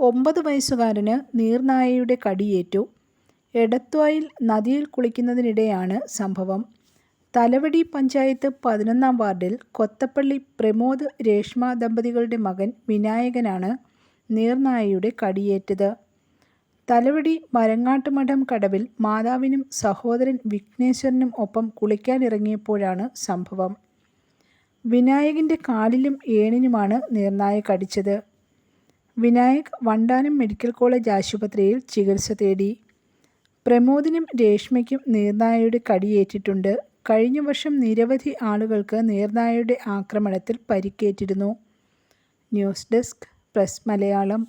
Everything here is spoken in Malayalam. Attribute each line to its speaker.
Speaker 1: ഒമ്പത് വയസ്സുകാരന് നീർനായയുടെ കടിയേറ്റു. എടത്വായിൽ നദിയിൽ കുളിക്കുന്നതിനിടെയാണ് സംഭവം. തലവടി പഞ്ചായത്ത് പതിനൊന്നാം വാർഡിൽ കൊത്തപ്പള്ളി പ്രമോദ് രേഷ്മ ദമ്പതികളുടെ മകൻ വിനായകനാണ് നീർനായയുടെ കടിയേറ്റത്. തലവടി മരങ്ങാട്ടുമഠം കടവിൽ മാതാവിനും സഹോദരൻ വിഘ്നേശ്വരനും ഒപ്പം കുളിക്കാനിറങ്ങിയപ്പോഴാണ് സംഭവം. വിനായകന്റെ കാലിലും ഏണിനുമാണ് നീർനായ കടിച്ചത്. വിനായക് വണ്ടാനം മെഡിക്കൽ കോളേജ് ആശുപത്രിയിൽ ചികിത്സ തേടി. പ്രമോദിനും രേഷ്മയ്ക്കും നീർനായയുടെ കടിയേറ്റിട്ടുണ്ട്. കഴിഞ്ഞ വർഷം നിരവധി ആളുകൾക്ക് നീർനായയുടെ ആക്രമണത്തിൽ പരിക്കേറ്റിരുന്നു. News desk press Malayalam.